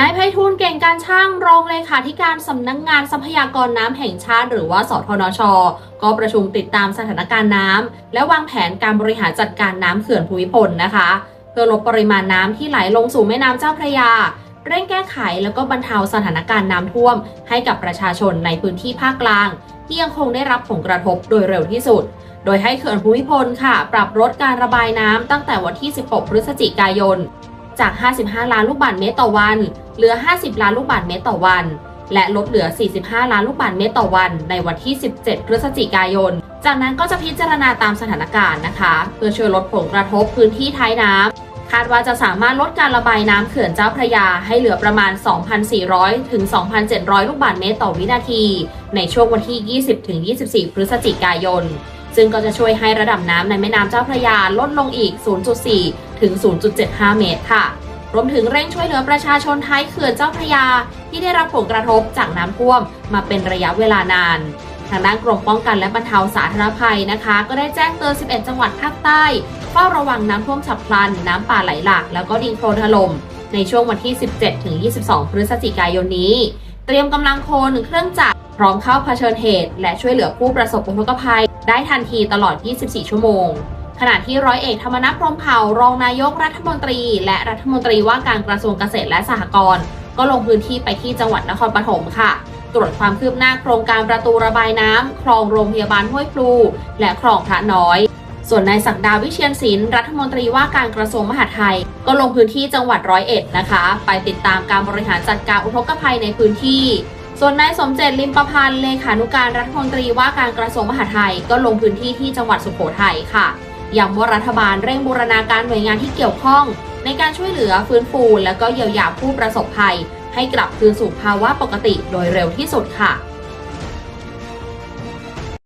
นายไพฑูรย์เก่งการช่างรองเลขาธิการสำนักงงานทรัพยากรน้ำแห่งชาติ หรือว่าสทนช ก็ประชุมติดตามสถานการณ์น้ำและวางแผนการบริหารจัดการน้ำเขื่อนภูมิพลนะคะ เพื่อลดปริมาณน้ำที่ไหลลงสู่แม่น้ำเจ้าพระยา เร่งแก้ไขแล้วก็บรรเทาสถานการณ์น้ำท่วม ให้กับประชาชนในพื้นที่ภาคกลาง ที่ยังคงได้รับผลกระทบโดยเร็วที่สุด โดยให้เขื่อนภูมิพลค่ะ ปรับลดการระบายน้ำตั้งแต่วันที่ 16 พฤศจิกายน จาก 55 ล้านลูกบาศก์เมตรต่อวัน เหลือ 50 ล้านลูกบาศก์เมตรต่อวัน และลดเหลือ 45 ล้านลูกบาศก์เมตรต่อวัน ในวันที่ 17 พฤศจิกายน จากนั้นก็จะพิจารณาตามสถานการณ์นะคะ เพื่อช่วยลดผลกระทบพื้นที่ท้ายน้ำคาดว่าจะสามารถลดการระบายน้ำเขื่อนเจ้าพระยาให้เหลือประมาณ 2,400 ถึง 2,700 ลูกบาศก์เมตรต่อวินาที ในช่วงวันที่ 20 ถึง 24 พฤศจิกายน ซึ่งก็จะช่วยให้ระดับน้ำในแม่น้ำเจ้าพระยาลดลงอีก 0.4 ถึง 0.75 เมตรค่ะ รวมถึงเร่งช่วยเหลือประชาชนท้ายเขื่อนเจ้าพระยา ที่ได้รับผลกระทบจากน้ำท่วมมาเป็นระยะเวลานาน ทางด้านกรมป้องกันและบรรเทาสาธารณภัยนะคะ ก็ได้แจ้งเตือน 11 จังหวัดภาคใต้เฝ้าระวังน้ำท่วมฉับพลัน น้ำป่าไหลหลาก แล้วก็ดินโคลนถล่มในช่วงวันที่ 17 ถึง 22 พฤศจิกายนนี้ เตรียมกำลังโคนเครื่องจักรพร้อมเข้าเผชิญเหตุ และช่วยเหลือผู้ประสบอุทกภัย ได้ทันทีตลอด 24 ชั่วโมง ขณะที่ร้อยเอกธรรมนัฐพรหมเผ่ารองนายกรัฐมนตรี และรัฐมนตรีว่าการกระทรวงเกษตรและสหกรณ์ก็ลงพื้นที่ไปที่จังหวัดนครปฐมค่ะ ตรวจความคืบหน้าโครงการประตูระบายน้ำคลองโรงพยาบาลห้วยพลู และคลองพระน้อย ส่วนนายศักดาวิเชียนศิลป์รัฐมนตรีว่าการกระทรวงมหาดไทย ก็ลงพื้นที่จังหวัดร้อยเอ็ดนะคะ ไปติดตามการบริหารจัดการอุทกภัยในพื้นที่ส่วนนายสมเจตลิมประพันธ์เลขานุการรัฐมนตรีว่าการกระทรวงมหาดไทยก็ลงพื้นที่ที่จังหวัดสุโขทัยค่ะ ย้ำว่ารัฐบาลเร่งบูรณาการหน่วยงานที่เกี่ยวข้อง ในการช่วยเหลือฟื้นฟู และก็เยียวยาผู้ประสบภัย ให้กลับคืนสู่ภาวะปกติโดยเร็วที่สุดค่ะ